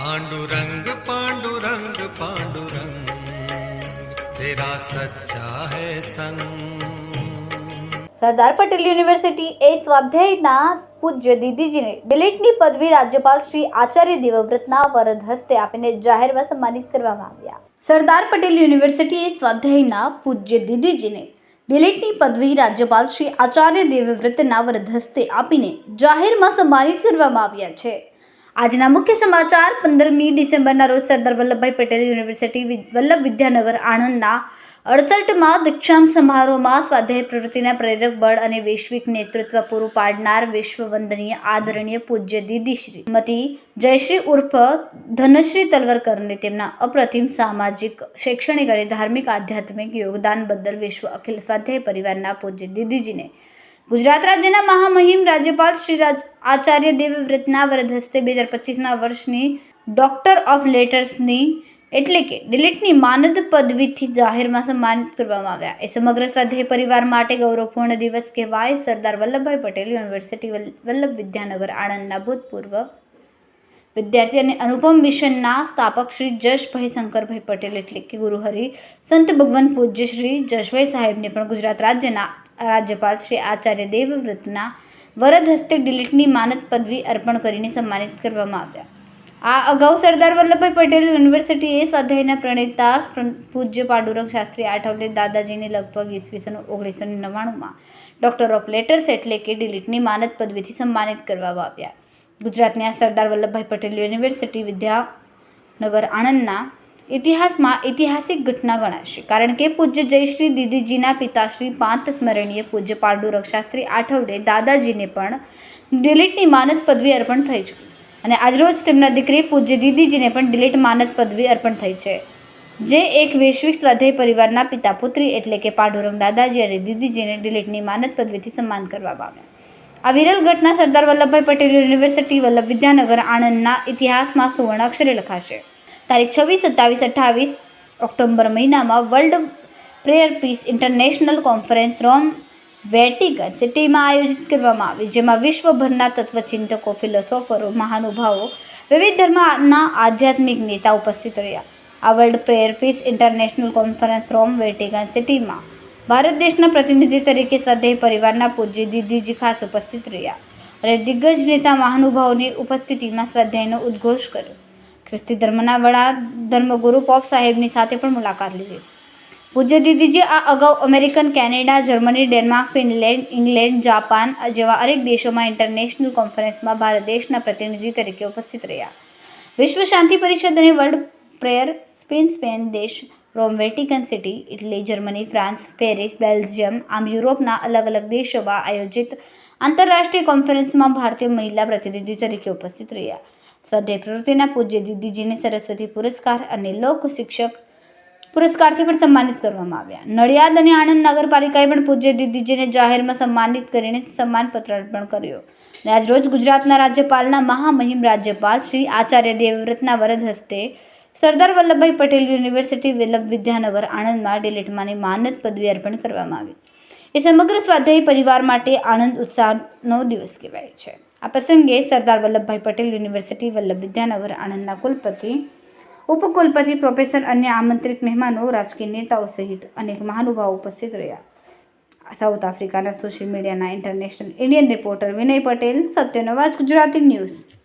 पांडुरंग पांडुरंग पांडुरंग तेरा सच्चा है संग સરદાર પટેલ યુનિવર્સિટી એ સ્વાધ્યાયના પૂજ્ય દીદીજીને ડિલીટની પદવી રાજ્યપાલ શ્રી આચાર્ય દેવવ્રતના વરદ હસ્તે આપીને જાહેરમાં સન્માનિત કરવામાં આવ્યા સરદાર પટેલ યુનિવર્સિટી એ સ્વાધ્યાયના પૂજ્ય દીદીજીને ડિલીટની પદવી રાજ્યપાલ શ્રી આચાર્ય દેવવ્રતના વરદ હસ્તે આપીને જાહેરમાં સન્માનિત કરવામાં આવ્યા છે આજના મુખ્ય સમાચાર, પંદરમી ડિસેમ્બરના રોજ સરદાર વલ્લભભાઈ પટેલ યુનિવર્સિટી વલ્લભ વિદ્યાનગર આણંદના અડસઠમાં દીક્ષાંત સમારોહમાં સ્વાધ્યાય પ્રવૃત્તિના પ્રેરક બળ અને વૈશ્વિક નેતૃત્વ પૂરું પાડનાર વિશ્વ વંદનીય આદરણીય પૂજ્ય દીદીશ્રી મતી જયશ્રી ઉર્ફ ધનશ્રી તલવરકરને તેમના અપ્રતિમ સામાજિક, શૈક્ષણિક અને ધાર્મિક આધ્યાત્મિક યોગદાન બદલ વિશ્વ અખિલ સ્વાધ્યાય પરિવારના પૂજ્ય દીદીજીને ગુજરાત રાજ્યના મહામહિમ રાજ્યપાલ શ્રી આચાર્ય દેવવ્રતના વરદ હસ્તે બે હજાર પચીસના વર્ષની ડોક્ટર ઓફ લેટર્સની એટલે કે ડિલીટની માનદ પદવીથી જાહેરમાં સન્માનિત કરવામાં આવ્યા. એ સમગ્ર સ્વાધ્યાય પરિવાર માટે ગૌરવપૂર્ણ દિવસ કહેવાય. સરદાર વલ્લભભાઈ પટેલ યુનિવર્સિટી વલ્લ- વલ્લભ વિદ્યાનગર આણંદના ભૂતપૂર્વ વિદ્યાર્થી અને અનુપમ મિશનના સ્થાપક શ્રી જશભાઈ શંકરભાઈ પટેલ એટલે કે ગુરુહરિ સંત ભગવાન પૂજ્ય શ્રી જશભાઈ સાહેબને પણ ગુજરાત રાજ્યના રાજ્યપાલ શ્રી આચાર્ય દેવવ્રતના વરદ હસ્તે ડિલીટની માનદ પદવી અર્પણ કરીને સન્માનિત કરવામાં આવ્યા. આ અગાઉ સરદાર વલ્લભભાઈ પટેલ યુનિવર્સિટીએ સ્વાધ્યાયના પ્રણેતા પૂજ્ય પાંડુરંગ શાસ્ત્રી આઠવલે દાદાજીને લગભગ ઈસવીસન ઓગણીસો નવ્વાણુંમાં ડૉક્ટર ઓફ લેટર્સ એટલે કે ડિલીટની માનદ પદવીથી સન્માનિત કરવામાં આવ્યા. ગુજરાતની આ સરદાર વલ્લભભાઈ પટેલ યુનિવર્સિટી વિદ્યાનગર આણંદના ઇતિહાસમાં ઐતિહાસિક ઘટના ગણાશે. કારણ કે પૂજ્ય જયશ્રી દીદીજીના પિતાશ્રી પાંત સ્મરણીય પૂજ્ય પાંડુરંગ શાસ્ત્રી આઠવલે દાદાજીને પણ ડિલીટની માનદ પદવી અર્પણ થઈ છે. અને આજરોજ તેમના દીકરી પૂજ્ય દીદીજીને પણ ડિલીટ માનદ પદવી અર્પણ થઈ છે. જે એક વૈશ્વિક સ્વાધ્યાય પરિવારના પિતા પુત્રી એટલે કે પાંડુરંગ દાદાજી અને દીદીજીને ડિલીટની માનદ પદવીથી સન્માન કરવામાં આવ્યા. આ વિરલ ઘટના સરદાર વલ્લભભાઈ પટેલ યુનિવર્સિટી વલ્લભ વિદ્યાનગર આણંદના ઇતિહાસમાં સુવર્ણ અક્ષરે લખાશે. તારીખ છવ્વીસ, સત્તાવીસ, અઠ્ઠાવીસ ઓક્ટોબર મહિનામાં world prayer peace international conference Rome Vatican સિટીમાં આયોજિત કરવામાં આવી, જેમાં વિશ્વભરના તત્વચિંતકો, ફિલોસોફરો, મહાનુભાવો, વિવિધ ધર્મના આધ્યાત્મિક નેતા ઉપસ્થિત રહ્યા. આ world prayer peace international conference Rome Vatican સિટીમાં ભારત દેશના પ્રતિનિધિ તરીકે સ્વાધ્યાય પરિવારના પૂજ્ય દીદીજી ખાસ ઉપસ્થિત રહ્યા અને દિગ્ગજ નેતા મહાનુભાવોની ઉપસ્થિતિમાં સ્વાધ્યાયનો ઉદ્ઘોષ કર્યો. ખ્રિસ્તી ધર્મના વડા ધર્મગુરુ પોપ સાહેબની સાથે પણ મુલાકાત લીધી. પૂજ્ય દીદીજી, આ અગાઉ American, Canada, Germany, Denmark, Finland, England, Japan જેવા અનેક દેશોમાં ઇન્ટરનેશનલ કોન્ફરન્સમાં ભારત દેશના પ્રતિનિધિ તરીકે ઉપસ્થિત રહ્યા. વિશ્વ શાંતિ પરિષદ અને વર્લ્ડ પ્રેયર સ્પેન સ્પેન દેશ Rome Vatican city, Italy, Germany, France, Paris, Belgium આમ યુરોપના અલગ અલગ દેશોમાં આયોજિત આંતરરાષ્ટ્રીય કોન્ફરન્સમાં ભારતીય મહિલા પ્રતિનિધિ તરીકે ઉપસ્થિત રહ્યા. સ્વાધ્યાય પ્રવૃત્તિના પૂજ્ય દીદીજીને સરસ્વતી પુરસ્કાર અને લોક શિક્ષક પુરસ્કારથી પણ સન્માનિત કરવામાં આવ્યા. નડિયાદ અને આણંદ નગરપાલિકાએ પણ પૂજ્ય દીદીજીને જાહેરમાં સન્માનિત કરીને સન્માનપત્ર અર્પણ કર્યો. અને આજરોજ ગુજરાતના રાજ્યપાલના મહામહિમ રાજ્યપાલ શ્રી આચાર્ય દેવવ્રતના વરદ હસ્તે સરદાર વલ્લભભાઈ પટેલ યુનિવર્સિટી વલ્લભ વિદ્યાનગર આણંદમાં ડિલેટમાની માનદ પદવી અર્પણ કરવામાં આવી. એ સમગ્ર સ્વાધ્યાયી પરિવાર માટે આનંદ ઉત્સાહનો દિવસ કહેવાય છે. આ પ્રસંગે સરદાર વલ્લભભાઈ પટેલ યુનિવર્સિટી વલ્લભ વિદ્યાનગર આણંદના કુલપતિ, ઉપકુલપતિ પ્રોફેસર અન્ય આમંત્રિત મહેમાનો, રાજકીય નેતાઓ સહિત અનેક મહાનુભાવો ઉપસ્થિત રહ્યા. સાઉથ આફ્રિકાના સોશિયલ મીડિયાના international Indian reporter Vinay Patel, સત્યનો Gujarati news.